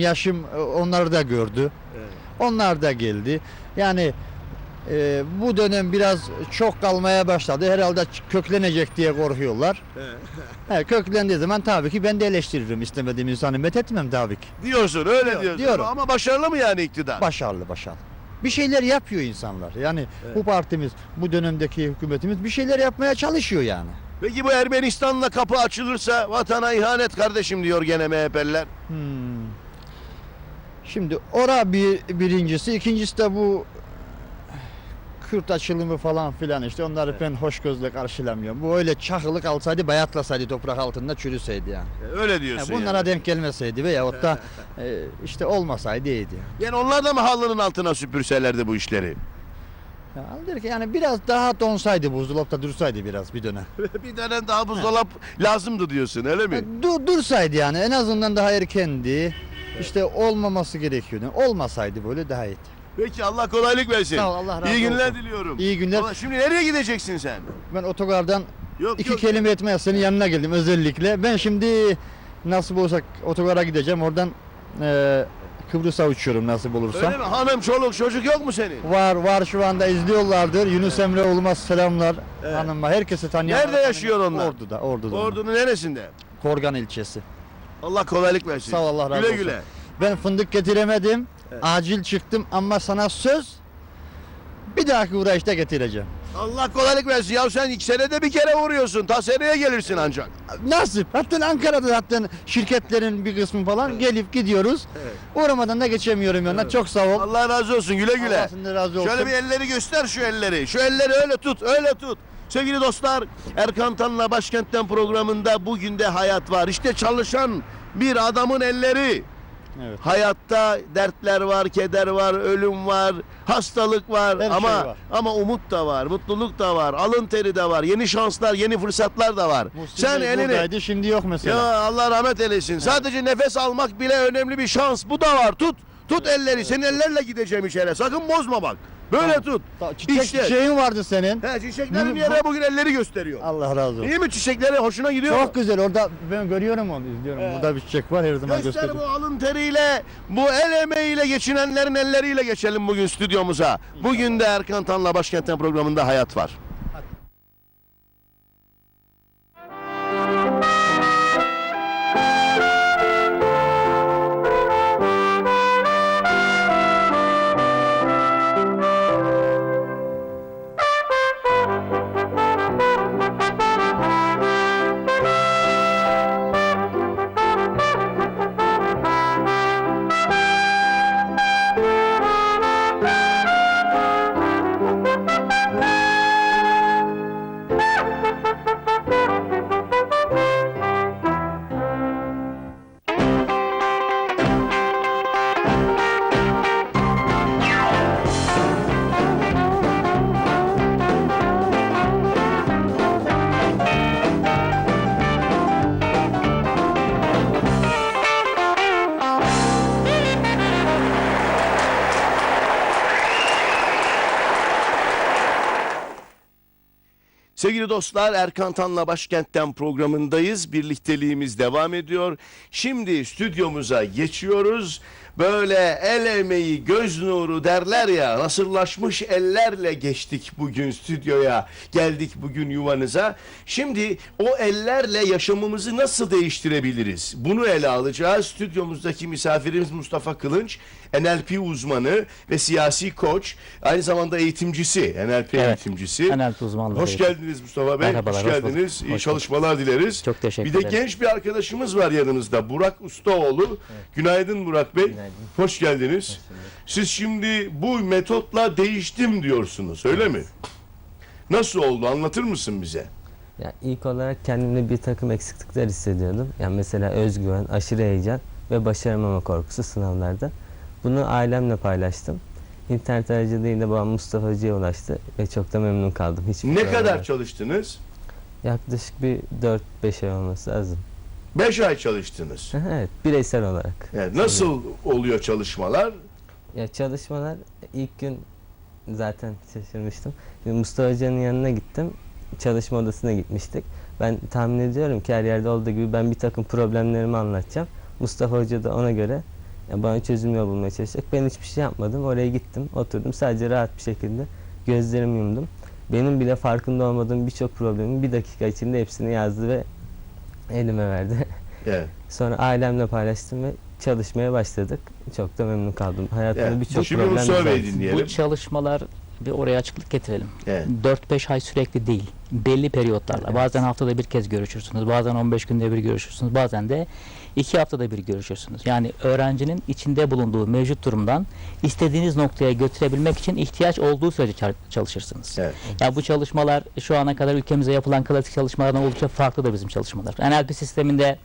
Yaşım e, onları da gördü. Evet. Onlar da geldi. Yani e, bu dönem biraz çok kalmaya başladı. Herhalde köklenecek diye korkuyorlar. He, köklendiği zaman tabii ki ben de eleştiririm. İstemediğim insanı met etmem tabii ki. Diyorsun öyle Diyor- diyorsun. diyorum. Ama başarılı mı yani iktidar? Başarılı başarılı. Bir şeyler yapıyor insanlar. Yani Evet. bu partimiz, bu dönemdeki hükümetimiz bir şeyler yapmaya çalışıyor yani. Peki bu Ermenistan'la kapı açılırsa vatana ihanet kardeşim diyor gene MHP'liler. Hmm. Şimdi ora bir birincisi, ikincisi de bu Kürt açılımı falan filan işte onları ben hoş gözle karşılamıyorum. Bu öyle çakılı kalsaydı bayatlasaydı toprak altında çürüseydi yani. E, Öyle diyorsun bunlara yani. denk gelmeseydi veyahut da e, işte olmasaydı iyiydi. Yani onlar da mı halının altına süpürselerdi bu işleri? Ya, ki yani biraz daha donsaydı buzdolapta dursaydı biraz bir dönem. bir dönem daha buzdolap lazımdı diyorsun öyle mi? Ya, dur, dursaydı yani en azından daha erkendi. İşte olmaması gerekiyordu. Olmasaydı böyle daha iyiydi. Peki Allah kolaylık versin. Sağ ol, Allah razı İyi günler olsun. diliyorum. İyi günler. Ulan Şimdi nereye gideceksin sen? Ben otogardan Yok İki yok. kelime etmeye senin yanına geldim özellikle. Ben şimdi nasip olursa otogara gideceğim. Oradan e, Kıbrıs'a uçuyorum nasip olursa. Öyle mi? Hanım, çoluk, çocuk yok mu senin? Var var şu anda izliyorlardır. Yunus Emre olmaz selamlar Evet. hanıma. Herkese tanıyan. Nerede yaşıyor onlar? Ordu'da. Ordu'da. Ordunun neresinde? Korgan ilçesi. Allah kolaylık versin. Sağ ol, Allah razı güle olsun. Güle Ben fındık getiremedim. Evet. Acil çıktım ama sana söz bir dahaki uğraşta getireceğim. Allah kolaylık versin. Ya sen ilk senede bir kere uğruyorsun. Ta seneye gelirsin ancak. Nasip. Hatta Ankara'da zaten şirketlerin bir kısmı falan gelip gidiyoruz. Evet. Uğramadan da geçemiyorum yanına. Çok sağ ol. Allah razı olsun. Güle güle. Allah senden razı olsun. Şöyle bir elleri göster şu elleri. Şu elleri öyle tut, öyle tut. Sevgili dostlar, Erkan Tan'la Başkent'ten programında bugün de hayat var. İşte çalışan bir adamın elleri. Evet. Hayatta dertler var, keder var, ölüm var, hastalık var Her şey ama var. ama umut da var, mutluluk da var, alın teri de var, yeni şanslar, yeni fırsatlar da var. Muhsin Sen Bey elini buradaydı, şimdi yok mesela. ya Allah rahmet eylesin. Sadece nefes almak bile önemli bir şans. Bu da var. Tut. Tut elleri. Senin ellerle gideceğim içeri. Sakın bozma bak. Böyle Tamam. tut. Ta- Çiçek İşte. çiçeğin vardı senin. He çiçeklerin yere bugün elleri gösteriyor. Allah razı olsun. İyi mi çiçekleri? Hoşuna gidiyor mu? Çok güzel orada ben görüyorum onu izliyorum. Evet. Burada bir çiçek var her zaman Göster gösteriyor. bu alın teriyle, bu el emeğiyle geçinenlerin elleriyle geçelim bugün stüdyomuza. Bugün de Erkan Tan'la Başkent'ten programında hayat var. Sevgili dostlar Erkan Tan'la Başkent'ten programındayız. Birlikteliğimiz devam ediyor. Şimdi stüdyomuza geçiyoruz. Böyle el emeği göz nuru derler ya nasırlaşmış ellerle geçtik bugün stüdyoya. Geldik bugün yuvanıza. Şimdi o ellerle yaşamımızı nasıl değiştirebiliriz? Bunu ele alacağız. Stüdyomuzdaki misafirimiz Mustafa Kılınç. NLP uzmanı ve siyasi koç. Aynı zamanda eğitimcisi. NLP Evet. eğitimcisi. NLP uzmanlığı. Hoş geldiniz Mustafa Bey. Merhabalar, Hoş hoş bulduk. geldiniz. İyi çalışmalar dileriz. Çok teşekkür Bir de ederim. genç bir arkadaşımız var yanınızda. Burak Ustaoğlu. Günaydın Burak Bey. Günaydın. Hoş geldiniz. Siz şimdi bu metotla değiştim diyorsunuz. Öyle mi? Nasıl oldu? Anlatır mısın bize? Ya ilk olarak kendimde bir takım eksiklikler hissediyordum. Yani mesela özgüven, aşırı heyecan ve başaramama korkusu sınavlarda. Bunu ailemle paylaştım. İnternet aracılığıyla babam Mustafa Hoca'ya ulaştı ve çok da memnun kaldım. Hiç Ne kadar çalıştınız? Yaklaşık bir 4-5 ay olması lazım. 5 ay çalıştınız. evet, bireysel olarak. Yani nasıl oluyor çalışmalar? Ya çalışmalar ilk gün zaten şaşırmıştım. Şimdi Mustafa Hoca'nın yanına gittim. Çalışma odasına gitmiştik. Ben tahmin ediyorum ki her yerde olduğu gibi ben bir takım problemlerimi anlatacağım. Mustafa Hoca da ona göre bana çözüm yolu bulmaya çalışacak. Ben hiçbir şey yapmadım. Oraya gittim, oturdum. Sadece rahat bir şekilde gözlerimi yumdum. Benim bile farkında olmadığım birçok problemi bir dakika içinde hepsini yazdı ve elime verdi. Evet. Sonra ailemle paylaştım ve çalışmaya başladık. Çok da memnun kaldım. Hayatımda Evet. birçok Şimdi problem Mustafa dinleyelim. Bu çalışmalar bir oraya açıklık getirelim. Evet. 4-5 ay sürekli değil. Belli periyotlarla. Evet. Bazen haftada bir kez görüşürsünüz. Bazen 15 günde bir görüşürsünüz. Bazen de 2 haftada bir görüşürsünüz. Yani öğrencinin içinde bulunduğu mevcut durumdan istediğiniz noktaya götürebilmek için ihtiyaç olduğu sürece çalışırsınız. Evet. Ya bu çalışmalar şu ana kadar ülkemize yapılan klasik çalışmalardan oldukça farklı da bizim çalışmalar. NLP sisteminde